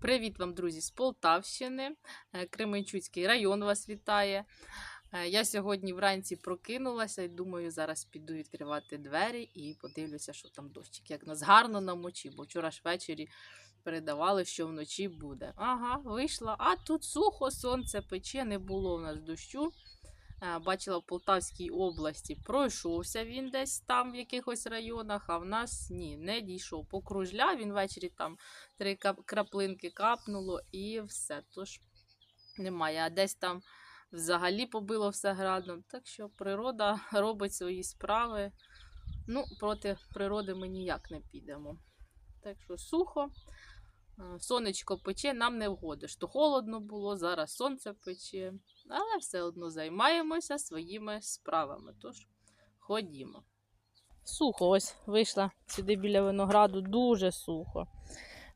Привіт вам, друзі, з Полтавщини. Е, Кременчуцький район вас вітає. Е, Я сьогодні вранці прокинулася і думаю, зараз піду відкривати двері і подивлюся, що там дощик. Як нас гарно намочив, бо вчора ж ввечері передавали, що вночі буде. Ага, вийшла. А тут сухо, сонце пече, не було в нас дощу. Е, Бачила в Полтавській області, пройшовся він десь там в якихось районах, а в нас ні, не дійшов. Покружляв він ввечері там три краплинки капнуло і все. Тож немає. А десь там взагалі побило все градом. Так що природа робить свої справи. Ну, проти природи ми ніяк не підемо. Так що сухо. е, Сонечко пече, нам не вгодиш. То холодно було, зараз сонце пече, але все одно займаємося своїми справами. Тож ходімо. Сухо, ось вийшла сюди біля винограду, дуже сухо.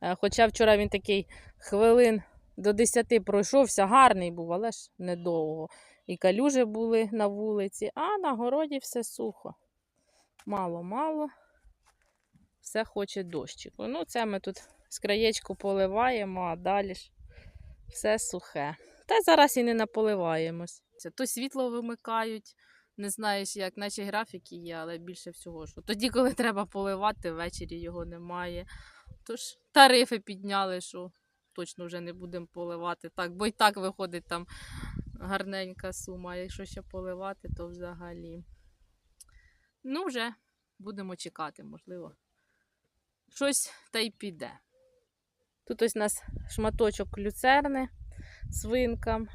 Е, Хоча вчора він такий хвилин до 10 пройшовся, гарний був, але ж недовго. І калюжі були на вулиці, а на городі все сухо. Мало-мало. Все хоче дощику. Ну, це ми тут з краєчку поливаємо, а далі ж все сухе. Та зараз і не наполиваємось. То світло вимикають, не знаєш як, наче графіки є, але більше всього, що тоді, коли треба поливати, ввечері його немає. Тож тарифи підняли, що точно вже не будемо поливати. Так, бо й так виходить там гарненька сума. Якщо ще поливати, то взагалі. Ну, вже будемо чекати, можливо. Щось та й піде. Тут ось у нас шматочок люцерни свинкам.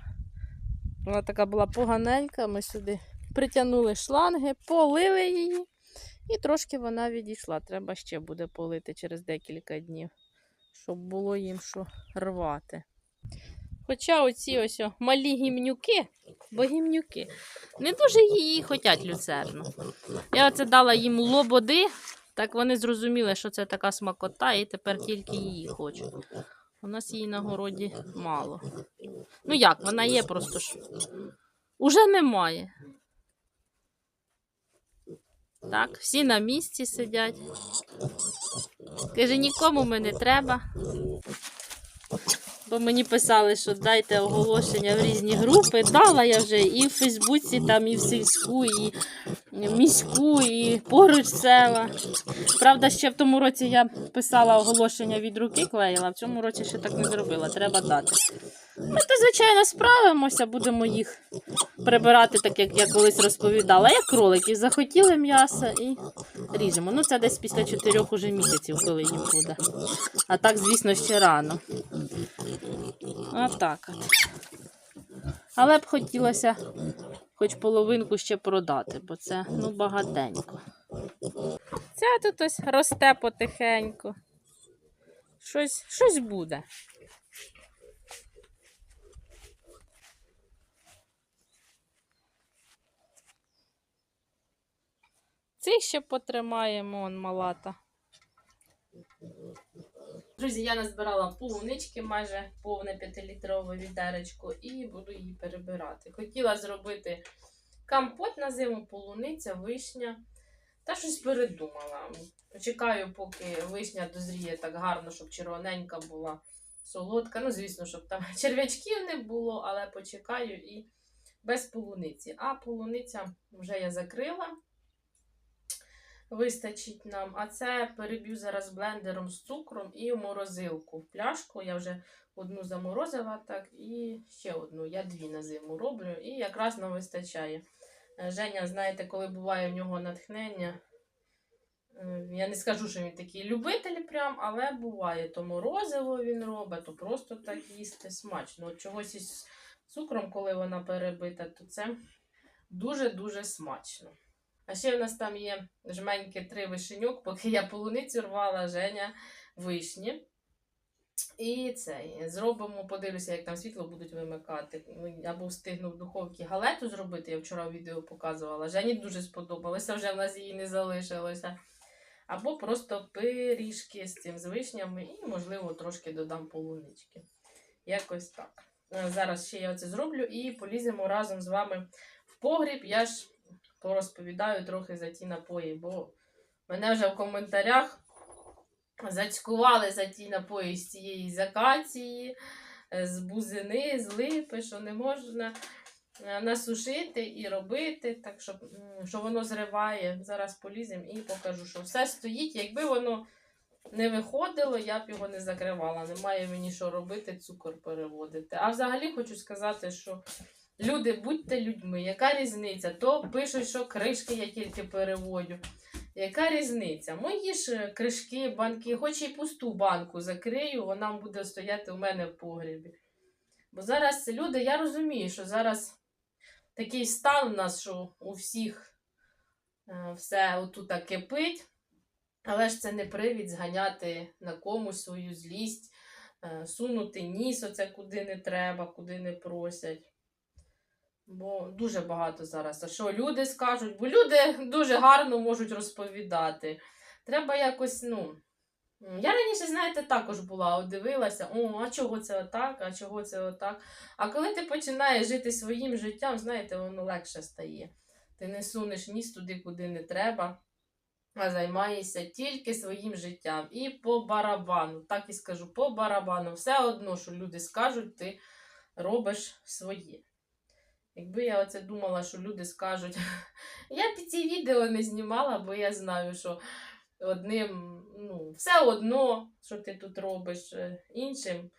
Вона така була поганенька. Ми сюди притягнули шланги, полили її, і трошки вона відійшла. Треба ще буде полити через декілька днів, щоб було їм що рвати. Хоча оці ось малі гімнюки, бо гімнюки, не дуже її хотять люцерну. Я оце дала їм лободи, так вони зрозуміли, що це така смакота, і тепер тільки її хочуть. У нас її на городі мало. Ну як, вона є просто ж. Уже немає. Так, всі на місці сидять. Каже, нікому ми не треба. Бо мені писали, що дайте оголошення в різні групи. Дала я вже і в Фейсбуці, там, і в сільську, і в міську, і поруч села. Правда, ще в тому році я писала оголошення від руки клеїла, в цьому році ще так не зробила. Треба дати. Ми то, звичайно, справимося, будемо їх прибирати, так як я колись розповідала. Як кроликів захотіли м'ясо і ріжемо. Ну, це десь після чотирьох уже місяців, коли їм буде. А так, звісно, ще рано. Отак от. Але б хотілося хоч половинку ще продати, бо це ну багатенько. Ця тут ось росте потихеньку. Щось, щось буде. Цих ще потримаємо, он малата. Друзі, я назбирала полунички, майже повне 5-літрове відеречко, і буду її перебирати. Хотіла зробити компот на зиму, полуниця, вишня. Та щось передумала. Почекаю, поки вишня дозріє так гарно, щоб червоненька була солодка. Ну, звісно, щоб там черв'ячків не було, але почекаю і без полуниці. А полуниця вже я закрила. Вистачить нам. А це переб'ю зараз блендером з цукром і в морозилку. В пляшку я вже одну заморозила, так, і ще одну. Я дві на зиму роблю, і якраз нам вистачає. Е, Женя, знаєте, коли буває в нього натхнення. е, Я не скажу, що він такий любитель, прям, але буває. То морозиво він робить, то просто так їсти смачно. От чогось із цукром, коли вона перебита, то це дуже-дуже смачно. А ще в нас там є жменьки три вишеньок, поки я полуницю рвала, Женя вишні. І це зробимо, подивлюся, як там світло будуть вимикати. Або встигну в духовці галету зробити, я вчора відео показувала. Жені дуже сподобалося, вже в нас її не залишилося. Або просто пиріжки з цим з вишнями і, можливо, трошки додам полунички. Якось так. Е, Зараз ще я це зроблю і поліземо разом з вами в погріб. Я ж порозповідаю трохи за ті напої, бо мене вже в коментарях зацькували за ті напої з цієї закації, е, з бузини, з липи, що не можна е, насушити і робити, так щоб, м, що воно зриває. Зараз полізем і покажу, що все стоїть. Якби воно не виходило, я б його не закривала. Немає мені що робити, цукор переводити. А взагалі хочу сказати, що люди, будьте людьми, яка різниця? То пишуть, що кришки я тільки переводю. Яка різниця? Мої ж кришки, банки, хоч і пусту банку закрию, вона буде стояти у мене в погрібі. Бо зараз люди, я розумію, що зараз такий стан у нас, що у всіх е, все отут кипить, але ж це не привід зганяти на комусь свою злість, е, сунути ніс оце куди не треба, куди не просять. Бо дуже багато зараз. А що люди скажуть? Бо люди дуже гарно можуть розповідати. Треба якось, ну. Я раніше, знаєте, також була, от дивилася, о, а чого це отак, а чого це отак. А коли ти починаєш жити своїм життям, знаєте, воно легше стає. Ти не сунеш ніс туди, куди не треба, а займаєшся тільки своїм життям. І по барабану, так і скажу, по барабану. Все одно, що люди скажуть, ти робиш своє. Якби я оце думала, що люди скажуть, я б ці відео не знімала, бо я знаю, що одним, ну, все одно, що ти тут робиш, е, іншим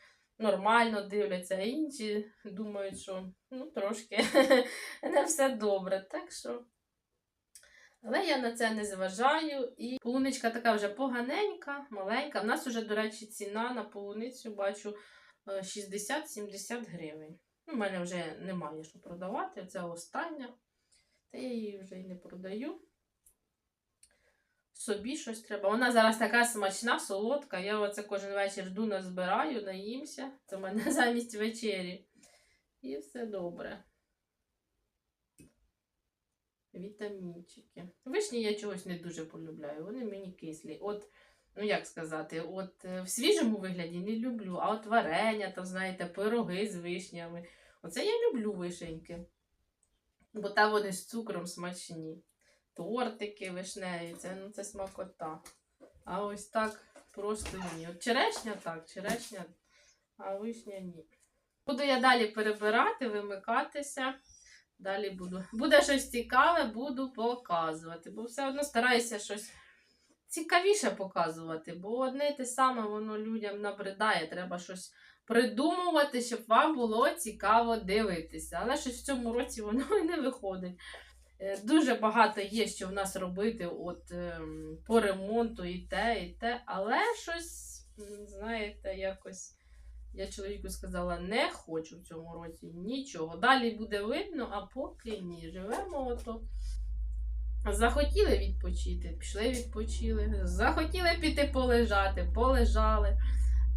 нормально дивляться, а інші думають, що ну, трошки не все добре. Так що. Але я на це не зважаю. І полуничка така вже поганенька, маленька. У нас вже, до речі, ціна на полуницю бачу е, 60-70 гривень. У мене вже немає що продавати. Це остання. Та я її вже й не продаю. Собі щось треба. Вона зараз така смачна, солодка. Я оце кожен вечір жду, назбираю, наїмся. Це в мене замість вечері. І все добре. Вітамінчики. Вишні я чогось не дуже полюбляю. Вони мені кислі. От, ну як сказати, от е, в свіжому вигляді не люблю, а от варення, там, знаєте, пироги з вишнями. Оце я люблю вишеньки. Бо там вони з цукром смачні. Тортики вишневі, це, ну, це смакота. А ось так просто ні. От черешня так, черешня, а вишня ні. Буду я далі перебирати, вимикатися. Далі буду. Буде щось цікаве, буду показувати. Бо все одно стараюся щось цікавіше показувати, бо одне й те саме воно людям набридає. Треба щось придумувати, щоб вам було цікаво дивитися. Але щось в цьому році воно і не виходить. Е, Дуже багато є, що в нас робити от, ем, по ремонту і те, і те, але щось, знаєте, якось. Я чоловіку сказала, не хочу в цьому році нічого. Далі буде видно, а поки ні. Живемо ото. Захотіли відпочити, пішли відпочили. Захотіли піти полежати, полежали.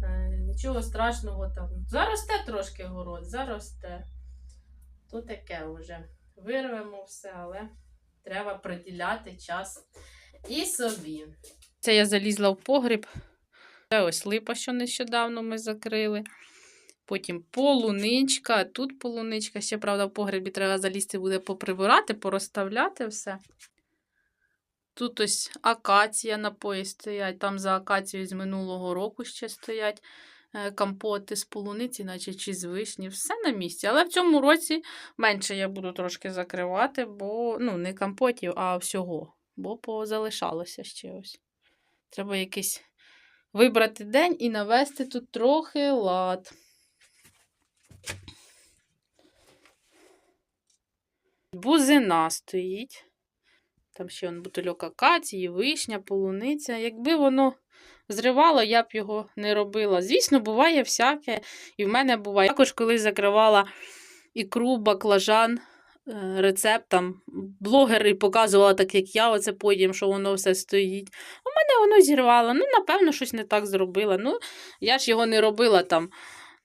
Е, нічого страшного там. Заросте трошки город, заросте. То таке вже. Вирвемо все, але треба приділяти час і собі. Це я залізла в погріб. Це ось липа, що нещодавно ми закрили. Потім полуничка, тут полуничка. Ще, правда, в погребі треба залізти буде поприбирати, порозставляти все. Тут ось акація напої стоять. Там за акацією з минулого року ще стоять е, компоти з полуниці, наче чи з вишні. Все на місці. Але в цьому році менше я буду трошки закривати, бо ну, не компотів, а всього. Бо позалишалося ще ось. Треба якийсь вибрати день і навести тут трохи лад. Бузина стоїть. Там ще он бутильок акації, вишня, полуниця. Якби воно зривало, я б його не робила. Звісно, буває всяке. І в мене буває. Також колись закривала ікру, баклажан, е, рецепт там. Блогери показувала, так як я, оце потім, що воно все стоїть. У мене воно зірвало. Ну, напевно, щось не так зробила. Ну, я ж його не робила там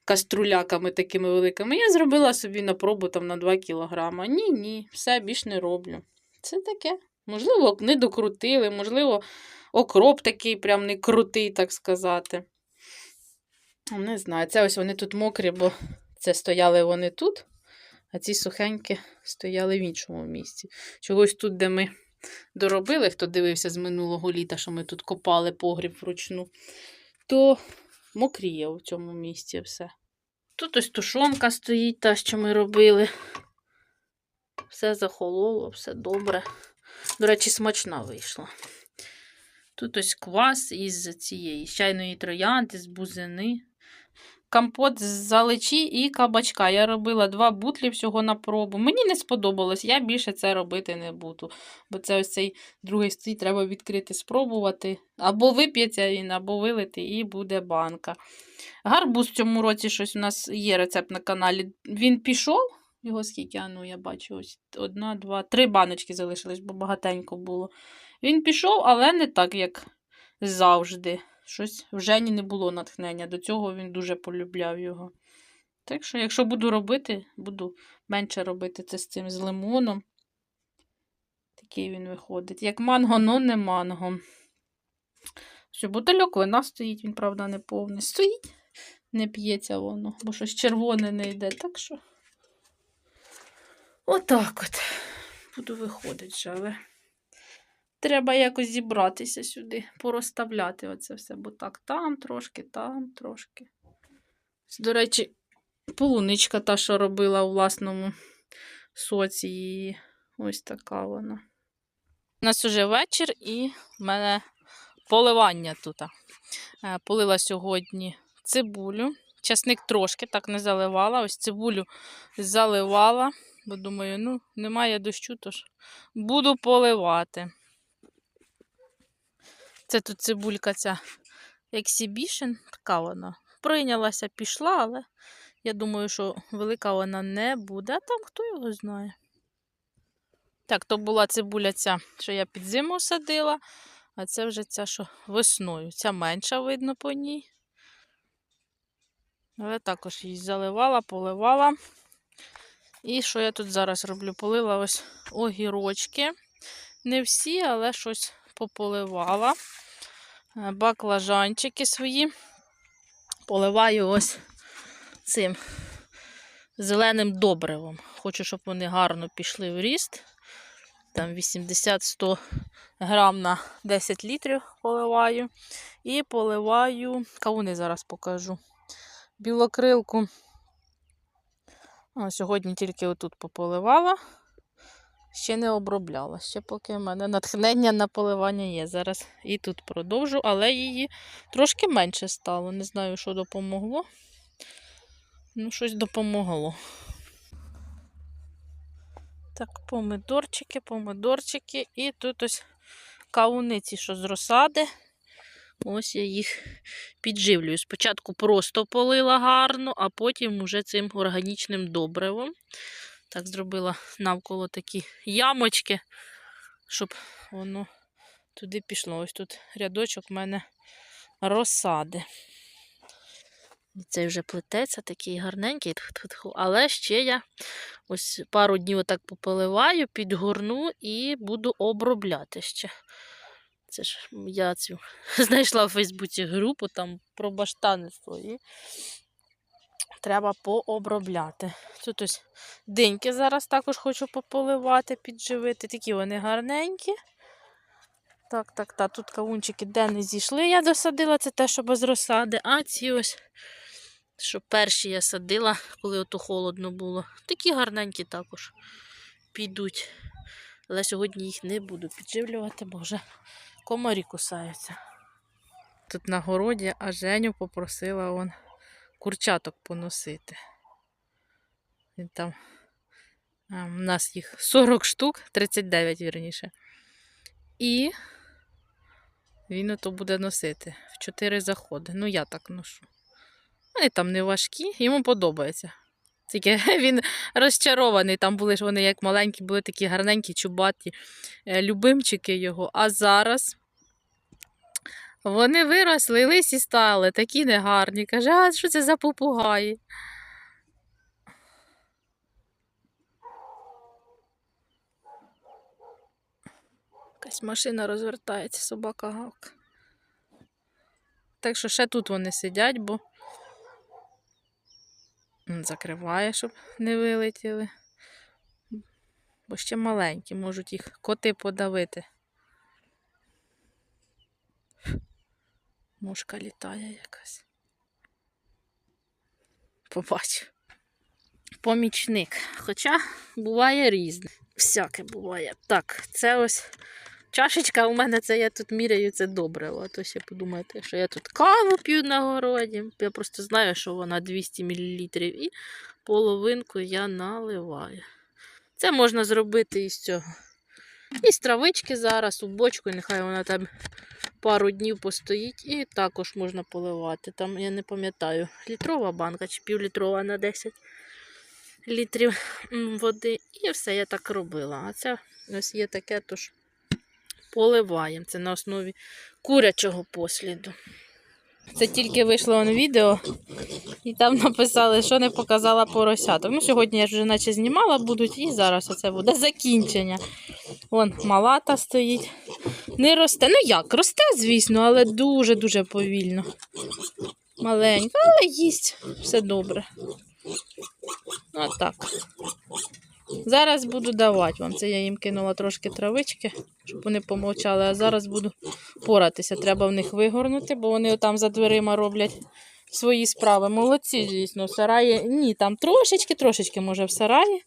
каструляками такими великими. Я зробила собі на пробу там на 2 кілограма. Ні, ні, все більш не роблю. Це таке. Можливо, не докрутили, можливо, окроп такий прям не крутий, так сказати. Не знаю, це ось вони тут мокрі, бо це стояли вони тут, а ці сухенькі стояли в іншому місці. Чогось тут, де ми доробили, хто дивився з минулого літа, що ми тут копали погріб вручну, то мокріє у цьому місці все. Тут ось тушонка стоїть, та, що ми робили. Все захололо, все добре. До речі, смачна вийшла. Тут ось квас із цієї чайної троянди, з бузини. Компот з заличі і кабачка. Я робила два бутлі всього на пробу. Мені не сподобалось, я більше це робити не буду. Бо це ось цей другий стій треба відкрити, спробувати. Або вип'ється він, або вилити, і буде банка. Гарбуз в цьому році щось у нас є рецепт на каналі. Він пішов. Його скільки, ну я бачу, ось одна, два, три баночки залишились, бо багатенько було. Він пішов, але не так, як завжди. Щось в Жені не було натхнення. До цього він дуже полюбляв його. Так що, якщо буду робити, буду менше робити це з цим з лимоном. Такий він виходить. Як манго, но не манго. Все, бутильок вина стоїть, він, правда, не повний. Стоїть, не п'ється воно, бо щось червоне не йде. Так що. Отак от. Буду виходити вже, але треба якось зібратися сюди, порозставляти оце все, бо так там трошки, там трошки. До речі, полуничка та, що робила у власному соці, її. ось така вона. У нас уже вечір і в мене поливання тут. Е, Полила сьогодні цибулю. Часник трошки так не заливала. Ось цибулю заливала, бо думаю, ну, немає дощу, тож буду поливати. Це тут цибулька ця Exhibition, така вона. Прийнялася, пішла, але я думаю, що велика вона не буде, а там хто його знає. Так, то була цибуля ця, що я під зиму садила, а це вже ця, що весною. Ця менша видно по ній. Але також її заливала, поливала. І що я тут зараз роблю? Полила ось огірочки. Не всі, але щось пополивала. Е, Баклажанчики свої. Поливаю ось цим зеленим добривом. Хочу, щоб вони гарно пішли в ріст. Там 80-100 грам на 10 літрів поливаю. І поливаю, кавуни зараз покажу. Білокрилку. Сьогодні тільки отут пополивала. Ще не обробляла. Ще поки в мене натхнення на поливання є. Зараз і тут продовжу, але її трошки менше стало. Не знаю, що допомогло. Ну, щось допомогло. Так, помидорчики, помидорчики. І тут ось кавуниці, що з розсади. Ось я їх підживлюю. Спочатку просто полила гарно, а потім уже цим органічним добривом. Так, зробила навколо такі ямочки, щоб воно туди пішло. Ось тут рядочок в мене розсади. І Цей вже плететься, такий гарненький, але ще я ось пару днів отак пополиваю, підгорну і буду обробляти ще. Це ж я цю знайшла в Фейсбуці групу там про баштаництво і треба пообробляти. Тут ось диньки зараз також хочу пополивати, підживити. Такі вони гарненькі. Так, так, так, тут кавунчики де не зійшли, я досадила, це те, що без розсади. А ці ось, що перші я садила, коли ото холодно було. Такі гарненькі також підуть. Але сьогодні їх не буду підживлювати, бо вже комарі кусаються. Тут на городі, а Женю попросила он курчаток поносити. Він там, у нас їх 40 штук, 39 вірніше. І він ото буде носити в 4 заходи. Ну, я так ношу. Вони там не важкі, йому подобається. Тільки він розчарований. Там були ж вони як маленькі, були такі гарненькі, чубаті е, любимчики його. А зараз вони виросли, лисі стали, такі негарні. Каже, а що це за попугаї? Якась машина розвертається, собака гавка. Так що ще тут вони сидять, бо закриває, щоб не вилетіли. Бо ще маленькі, можуть їх коти подавити. Мушка літає якась. Побачу. Помічник. Хоча буває різне. Всяке буває. Так, це ось чашечка у мене, це я тут міряю, це добре. А то ще подумаєте, що я тут каву п'ю на городі. Я просто знаю, що вона 200 мл і половинку я наливаю. Це можна зробити із цього. Із травички зараз у бочку, нехай вона там пару днів постоїть, і також можна поливати. Там, я не пам'ятаю, літрова банка чи півлітрова на 10 літрів води. І все, я так робила. А це ось є таке, тож поливаємо. Це на основі курячого посліду. Це тільки вийшло он відео, і там написали, що не показала поросяток. Ну, сьогодні я вже наче знімала будуть, і зараз оце буде закінчення. Вон малата стоїть. Не росте. Ну як, росте, звісно, але дуже-дуже повільно. Маленька, але їсть все добре. Отак. Зараз буду давати вам. Це я їм кинула трошки травички, щоб вони помовчали, а зараз буду поратися. Треба в них вигорнути, бо вони там за дверима роблять свої справи. Молодці, звісно, в сараї. Ні, там трошечки, трошечки, може, в сараї,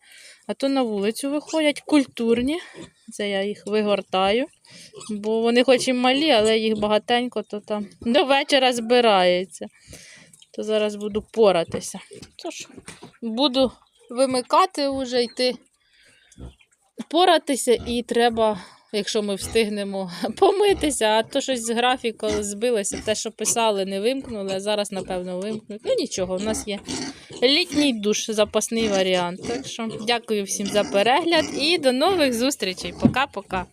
а то на вулицю виходять культурні. Це я їх вигортаю, бо вони хоч і малі, але їх багатенько, то там до вечора збирається. То зараз буду поратися. Тож, буду вимикати вже йти поратися, і треба, якщо ми встигнемо, помитися, а то щось з графіку збилося. Те, що писали, не вимкнули, а зараз, напевно, вимкнуть. Ну нічого, у нас є літній душ, запасний варіант. Так що дякую всім за перегляд і до нових зустрічей. Пока-пока.